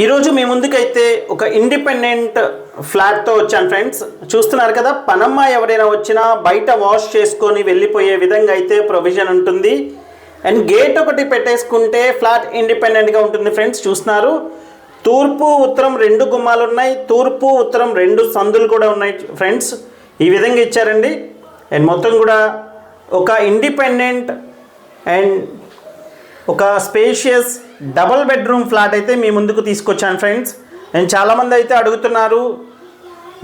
ఈరోజు మీ ముందుకైతే ఒక ఇండిపెండెంట్ ఫ్లాట్తో వచ్చాను ఫ్రెండ్స్. చూస్తున్నారు కదా పనమ్మ ఎవరైనా వచ్చినా బయట వాష్ చేసుకొని వెళ్ళిపోయే విధంగా అయితే ప్రొవిజన్ ఉంటుంది. అండ్ గేట్ ఒకటి పెట్టేసుకుంటే ఫ్లాట్ ఇండిపెండెంట్గా ఉంటుంది ఫ్రెండ్స్. చూస్తున్నారు? తూర్పు ఉత్తరం రెండు గుమ్మాలు ఉన్నాయి. తూర్పు ఉత్తరం రెండు సందులు కూడా ఉన్నాయి ఫ్రెండ్స్. ఈ విధంగా ఇచ్చారండి. అండ్ మొత్తం కూడా ఒక ఇండిపెండెంట్ అండ్ ఒక స్పేషియస్ డబల్ బెడ్రూమ్ ఫ్లాట్ అయితే మీ ముందుకు తీసుకొచ్చాను ఫ్రెండ్స్ అండ్ చాలామంది అయితే అడుగుతున్నారు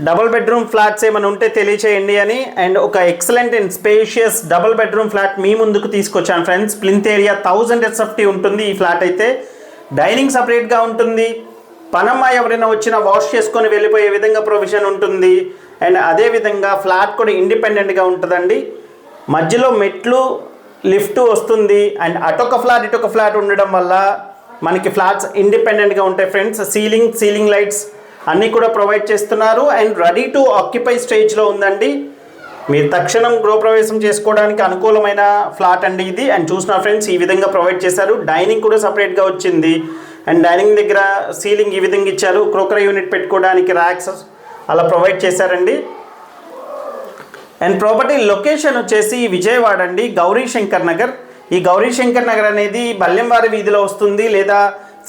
డబుల్ బెడ్రూమ్ ఫ్లాట్స్ ఏమైనా ఉంటే తెలియచేయండి అని. అండ్ ఒక excellent and spacious double bedroom flat మీ ముందుకు తీసుకొచ్చాను friends plinth area thousand SFT ఉంటుంది ఈ ఫ్లాట్ అయితే. డైనింగ్ సపరేట్గా ఉంటుంది. పనమ్మ ఎవరైనా వచ్చినా వాష్ చేసుకొని వెళ్ళిపోయే విధంగా ప్రొవిజన్ ఉంటుంది. అండ్ అదేవిధంగా ఫ్లాట్ కూడా ఇండిపెండెంట్గా ఉంటుందండి. మధ్యలో మెట్లు లిఫ్ట్ వస్తుంది అండ్ అటొక ఫ్లాట్ ఇటొక ఫ్లాట్ ఉండడం వల్ల మనకి ఫ్లాట్స్ ఇండిపెండెంట్గా ఉంటాయి ఫ్రెండ్స్. సీలింగ్ సీలింగ్ లైట్స్ అన్నీ కూడా ప్రొవైడ్ చేస్తున్నారు. అండ్ రెడీ టు ఆక్యుపై స్టేజ్లో ఉందండి. మీరు తక్షణం గృహప్రవేశం చేసుకోవడానికి అనుకూలమైన ఫ్లాట్ అండి ఇది. అండ్ చూసిన ఫ్రెండ్స్ ఈ విధంగా ప్రొవైడ్ చేశారు. డైనింగ్ కూడా సపరేట్గా వచ్చింది. అండ్ డైనింగ్ దగ్గర సీలింగ్ ఈ విధంగా ఇచ్చారు. క్రోకరీ యూనిట్ పెట్టుకోవడానికి ర్యాక్స్ అలా ప్రొవైడ్ చేశారండి. అండ్ ప్రాపర్టీ లొకేషన్ వచ్చేసి విజయవాడ అండి. గౌరీ శంకర్ నగర్. ఈ గౌరీ శంకర్ నగర్ అనేది బల్లెంవారి వీధిలో వస్తుంది లేదా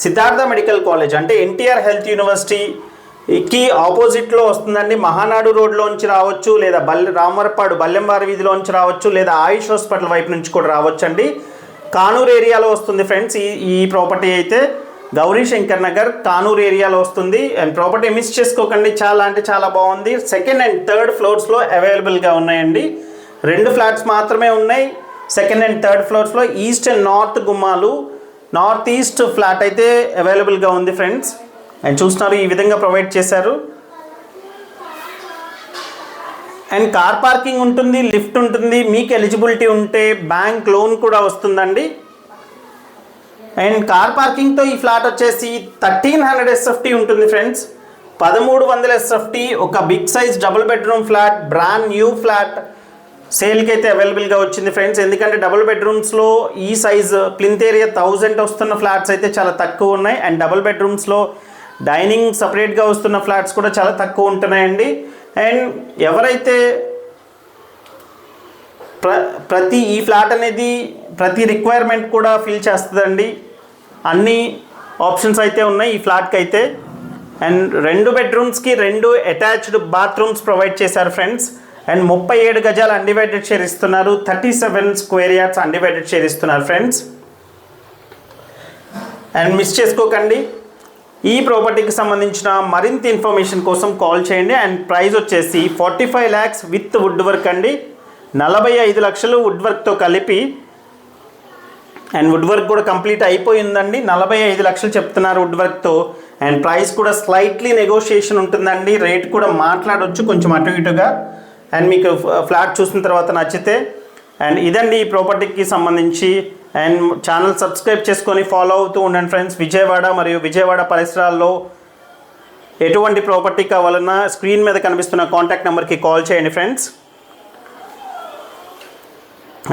సిద్ధార్థ మెడికల్ కాలేజ్ అంటే ఎన్టీఆర్ హెల్త్ యూనివర్సిటీకి ఆపోజిట్లో వస్తుందండి. మహానాడు రోడ్లోంచి రావచ్చు లేదా బల్లె రామరపాడు బల్లెంవారి వీధిలోంచి రావచ్చు లేదా ఆయుష్ హాస్పిటల్ వైపు నుంచి కూడా రావచ్చు అండి కానూరు ఏరియాలో వస్తుంది ఫ్రెండ్స్ ఈ ఈ ప్రాపర్టీ అయితే. గౌరీ శంకర్ నగర్ కానూరు ఏరియాలో వస్తుంది. అండ్ ప్రాపర్టీ మిస్ చేసుకోకండి. చాలా అంటే చాలా బాగుంది. సెకండ్ అండ్ థర్డ్ ఫ్లోర్స్లో అవైలబుల్గా ఉన్నాయండి. రెండు ఫ్లాట్స్ మాత్రమే ఉన్నాయి. సెకండ్ అండ్ థర్డ్ ఫ్లోర్స్లో ఈస్ట్ అండ్ నార్త్ గుమ్మాలు. నార్త్ ఈస్ట్ ఫ్లాట్ అయితే అవైలబుల్గా ఉంది ఫ్రెండ్స్ అండ్ చూస్తున్నారు ఈ విధంగా ప్రొవైడ్ చేశారు. అండ్ కార్ పార్కింగ్ ఉంటుంది లిఫ్ట్ ఉంటుంది. మీకు ఎలిజిబిలిటీ ఉంటే బ్యాంక్ లోన్ కూడా వస్తుందండి. అండ్ కార్ పార్కింగ్తో ఈ ఫ్లాట్ వచ్చేసి థర్టీన్ హండ్రెడ్ ఎస్ఎఫ్టీ ఉంటుంది ఫ్రెండ్స్. పదమూడు వందల ఎస్ఎఫ్టీ ఒక big size double bedroom flat brand new flat సేల్కి అయితే అవైలబుల్గా వచ్చింది ఫ్రెండ్స్. ఎందుకంటే డబుల్ బెడ్రూమ్స్లో ఈ సైజ్ ప్లింత్ ఏరియా థౌజండ్ వస్తున్న ఫ్లాట్స్ అయితే చాలా తక్కువ ఉన్నాయి. అండ్ డబుల్ బెడ్రూమ్స్లో డైనింగ్ సపరేట్గా వస్తున్న ఫ్లాట్స్ కూడా చాలా తక్కువ ఉంటున్నాయండి. అండ్ ఎవరైతే ప్ర ప్రతి ఈ ఫ్లాట్ అనేది ప్రతి రిక్వైర్మెంట్ కూడా ఫిల్ చేస్తుందండి. అన్ని ఆప్షన్స్ అయితే ఉన్నాయి ఈ ఫ్లాట్కి అయితే. అండ్ రెండు బెడ్రూమ్స్కి రెండు అటాచ్డ్ బాత్రూమ్స్ ప్రొవైడ్ చేశారు ఫ్రెండ్స్. అండ్ ముప్పై ఏడు గజాలు అన్డివైడెడ్ షేర్ ఇస్తున్నారు thirty seven square yards undivided share ఇస్తున్నారు ఫ్రెండ్స్. అండ్ మిస్ చేసుకోకండి ఈ ప్రాపర్టీకి సంబంధించిన మరింత ఇన్ఫర్మేషన్ కోసం కాల్ చేయండి. అండ్ ప్రైస్ వచ్చేసి forty five lakhs with wood work అండి. నలభై ఐదు లక్షలు వుడ్ వర్క్తో కలిపి అండ్ వుడ్ వర్క్ కూడా కంప్లీట్ అయిపోయిందండి. నలభై ఐదు లక్షలు చెప్తున్నారు వుడ్ వర్క్తో అండ్ ప్రైస్ కూడా స్లైట్లీ నెగోషియేషన్ ఉంటుందండి. రేట్ కూడా మాట్లాడవచ్చు కొంచెం అటు ఇటుగా. అండ్ మీకు ఫ్లాట్ చూసిన తర్వాత నచ్చితే. అండ్ ఇదండి ఈ ప్రాపర్టీకి సంబంధించి. అండ్ ఛానల్ సబ్స్క్రైబ్ చేసుకొని ఫాలో అవుతూ ఉండండి ఫ్రెండ్స్ విజయవాడ మరియు విజయవాడ పరిసరాల్లో ఎటువంటి ప్రాపర్టీ కావాలన్నా స్క్రీన్ మీద కనిపిస్తున్న కాంటాక్ట్ నెంబర్కి కాల్ చేయండి ఫ్రెండ్స్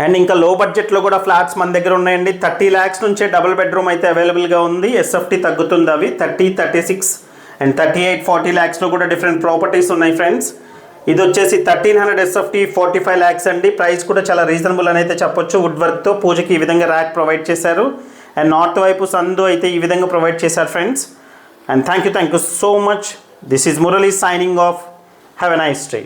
అండ్ ఇంకా లో బడ్జెట్లో కూడా ఫ్లాట్స్ మన దగ్గర ఉన్నాయండి. థర్టీ ల్యాక్స్ నుంచే డబుల్ బెడ్రూమ్ అయితే అవైలబుల్గా ఉంది. ఎస్ఎఫ్టీ తగ్గుతుంది అవి. Thirty thirty six and thirty eight forty ల్యాక్స్లో కూడా డిఫరెంట్ ప్రాపర్టీస్ ఉన్నాయి ఫ్రెండ్స్ ఇది వచ్చేసి thirteen hundred SFT forty five lakhs అండి. ప్రైస్ కూడా చాలా రీజనబుల్ అని అయితే చెప్పొచ్చు. వుడ్ వర్క్తో పూజకి ఈ విధంగా ర్యాక్ ప్రొవైడ్ చేశారు. అండ్ నార్త్ వైపు సందు అయితే ఈ విధంగా ప్రొవైడ్ చేశారు friends and thank you thank you so much this is Murali signing off have a nice day